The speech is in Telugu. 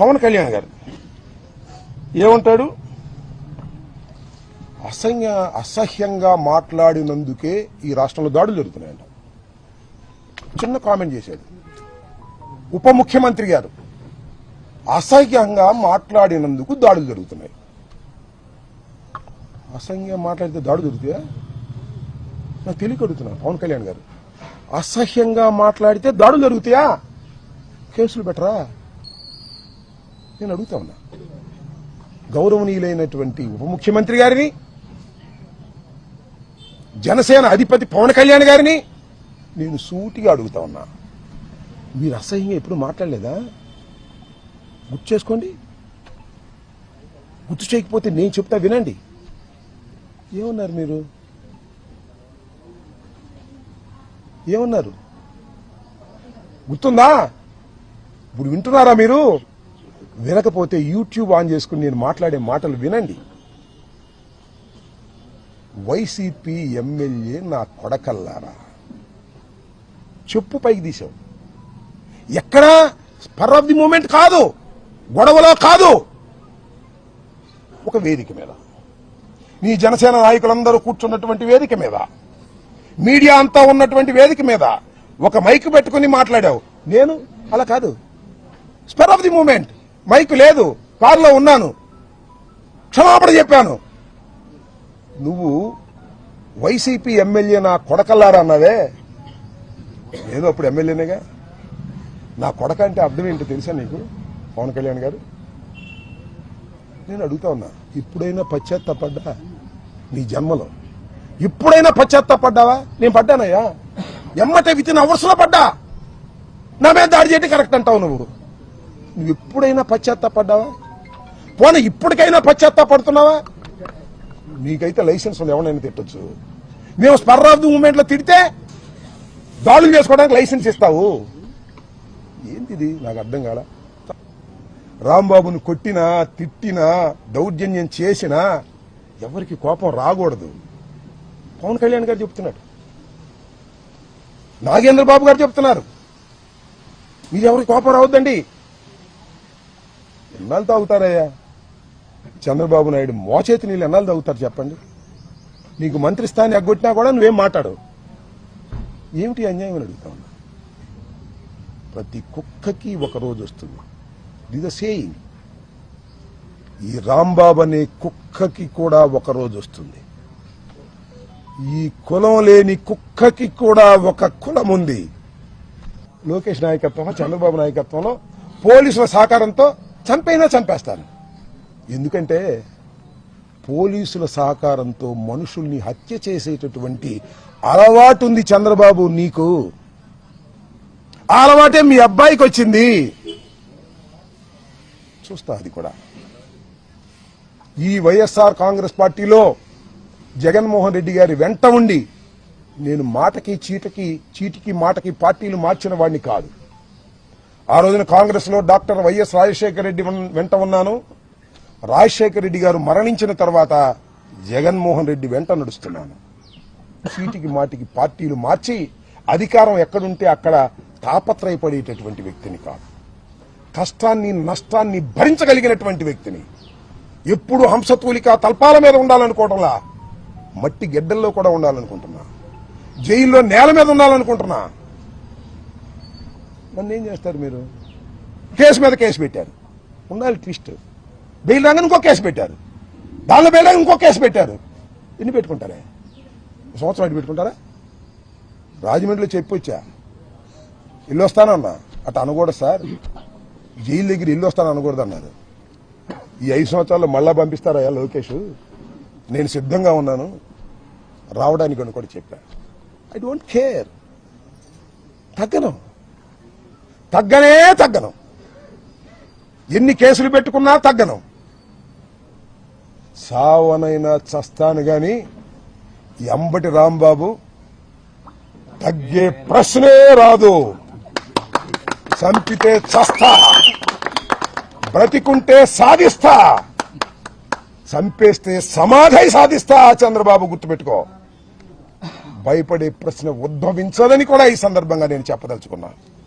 పవన్ కళ్యాణ్ గారు. ఏమంటాడు? అసహ్య అసహ్యంగా మాట్లాడినందుకే ఈ రాష్ట్రంలో దాడులు జరుగుతున్నాయంట. చిన్న కామెంట్ చేశాడు. ఉప ముఖ్యమంత్రి గారు అసహ్యంగా మాట్లాడినందుకు దాడులు జరుగుతున్నాయి. అసహ్యంగా మాట్లాడితే దాడులు జరుగుతాయా? నాకు తెలియక పవన్ కళ్యాణ్ గారు. అసహ్యంగా మాట్లాడితే దాడులు జరుగుతాయా? కేసులు పెట్టరా? నేను అడుగుతా ఉన్నా. గౌరవనీయులైనటువంటి ఉప ముఖ్యమంత్రి గారిని జనసేన అధిపతి పవన్ కళ్యాణ్ గారిని నేను సూటిగా అడుగుతా ఉన్నా. మీరు అసహ్యంగా ఎప్పుడు మాట్లాడలేదా? గుర్తు చేసుకోండి. గుర్తు చేయకపోతే నేను చెప్తా వినండి. ఏమన్నారు మీరు? ఏమన్నారు? గుర్తుందా? ఇప్పుడు వింటున్నారా మీరు? వినకపోతే యూట్యూబ్ ఆన్ చేసుకుని నేను మాట్లాడే మాటలు వినండి. వైసీపీ ఎమ్మెల్యే నా కొడకల్లారా? చెప్పు పైకి తీసావు ఎక్కడా? స్పర్ ఆఫ్ ది మూమెంట్ కాదు. గొడవలో కాదు. ఒక వేదిక మీద. నీ జనసేన నాయకులందరూ కూర్చున్నటువంటి వేదిక మీద. మీడియా అంతా ఉన్నటువంటి వేదిక మీద. ఒక మైక్ పెట్టుకుని మాట్లాడావు. నేను? అలా కాదు. Spur of the moment. Mic లేదు కారులో ఉన్నాను. క్షమాపణ చెప్పాను. నువ్వు వైసీపీ ఎమ్మెల్యే నా కొడకల్లారా అన్నావే? ఏదో అప్పుడు ఎమ్మెల్యేనేగా? నా కొడక అంటే అర్థం ఏంటో తెలుసా నీకు పవన్ కళ్యాణ్ గారు? నేను అడుగుతా ఉన్నా ఇప్పుడైనా పశ్చాత్తపడ్డా నీ జన్మలో? ఇప్పుడైనా పశ్చాత్తపడ్డావా? నేను పడ్డానయ్యా. ఎమ్మటే విత్ ఇన్ అవర్స్లో పడ్డా నా మీద దాడి చేయటం కరెక్ట్ అంటావు నువ్వు. నువ్వు ఎప్పుడైనా పశ్చాత్తాపడ్డావా? పోనీ ఇప్పటికైనా పశ్చాత్తాపడుతున్నావా? నీకైతే లైసెన్స్ ఎవరైనా తిట్టొచ్చు. మేము స్పర్ ఆఫ్ ది మూమెంట్లో తిడితే దాడులు చేసుకోవడానికి లైసెన్స్ ఇస్తావు. ఏంటిది? నాకు అర్థం కాల. రాంబాబును కొట్టినా తిట్టినా దౌర్జన్యం చేసినా ఎవరికి కోపం రాకూడదు. పవన్ కళ్యాణ్ గారు చెప్తున్నాడు. నాగేంద్ర బాబు గారు చెప్తున్నారు. మీరు ఎవరికి కోపం రావద్దండి. ఎన్నాళ్ళు తాగుతారయ్యా. చంద్రబాబు నాయుడు మోచేతి నీళ్ళు ఎన్నాళ్ళు తాగుతారు చెప్పండి? నీకు మంత్రి స్థాన్ని ఎగ్గొట్టినా కూడా నువ్వేం మాట్లాడు ఏమిటి అన్యాయం అని అడుగుతా ఉన్నా? ప్రతి కుక్కకి ఒక రోజు వస్తుంది. The the saying. ఈ రాంబాబు అనే కుక్కకి కూడా ఒక రోజు వస్తుంది. ఈ కులం లేని కుక్కకి కూడా ఒక కులం ఉంది. లోకేష్ నాయకత్వంలో చంద్రబాబు నాయకత్వంలో పోలీసుల సహకారంతో చంపైనా చంపేస్తారు ఎందుకంటే పోలీసుల సహకారంతో మనుషుల్ని హత్య చేసేటటువంటి అలవాటు ఉంది చంద్రబాబు నీకు. ఆ అలవాటే మీ అబ్బాయికి వచ్చింది చూస్తా అది కూడా. ఈ వైఎస్ఆర్ కాంగ్రెస్ పార్టీలో జగన్మోహన్ రెడ్డి గారి వెంట ఉండి నేను మాటకి చీటకి చీటికి మాటకి పార్టీలు మార్చిన వాడిని కాదు. ఆ రోజున కాంగ్రెస్లో డాక్టర్ వైఎస్ రాజశేఖర రెడ్డి వెంట ఉన్నాను. రాజశేఖర రెడ్డి గారు మరణించిన తర్వాత జగన్మోహన్ రెడ్డి వెంట నడుస్తున్నాను. సీటికి మాటికి పార్టీలు మార్చి అధికారం ఎక్కడుంటే అక్కడ తాపత్రయపడేటటువంటి వ్యక్తిని కాదు. కష్టాన్ని నష్టాన్ని భరించగలిగినటువంటి వ్యక్తిని. ఎప్పుడు హంసతూలిక తల్పాల మీద ఉండాలనుకోవటంలా మట్టి గెడ్డల్లో కూడా ఉండాలనుకుంటున్నా. జైల్లో నేల మీద ఉండాలనుకుంటున్నా. నన్ను ఏం చేస్తారు మీరు? కేసు మీద కేసు పెట్టారు. ఉండాలి ట్విస్ట్ బెయిల్ రాగానే ఇంకో కేసు పెట్టారు. దానిలో బెయిల్ రాగానే ఇంకో కేసు పెట్టారు. ఎన్ని పెట్టుకుంటారే? సంవత్సరం అటు పెట్టుకుంటారా? రాజమండ్రిలో చెప్పొచ్చా? ఇల్లు వస్తానన్నా. అటు అనకూడదు సార్. జైలు దగ్గర ఇల్లు వస్తాను అనకూడదు అన్నారు ఈ ఐదు సంవత్సరాల్లో మళ్ళా పంపిస్తారా లోకేష్? నేను సిద్ధంగా ఉన్నాను. రావడానికి అని కూడా చెప్పా. ఐ డోంట్ కేర్ తగ్గను. తగ్గనే తగ్గను. ఎన్ని కేసులు పెట్టుకున్నా తగ్గను. సావనైనా చస్తాను గాని ఎంబటి రాంబాబు తగ్గే ప్రశ్నే రాదు. చంపితే చస్తా. బ్రతికుంటే సాధిస్తా. చంపేస్తే సమాధి సాధిస్తా చంద్రబాబు గుర్తుపెట్టుకో. భయపడే ప్రశ్న ఉద్భవించదని కూడా ఈ సందర్భంగా నేను చెప్పదలుచుకున్నాను.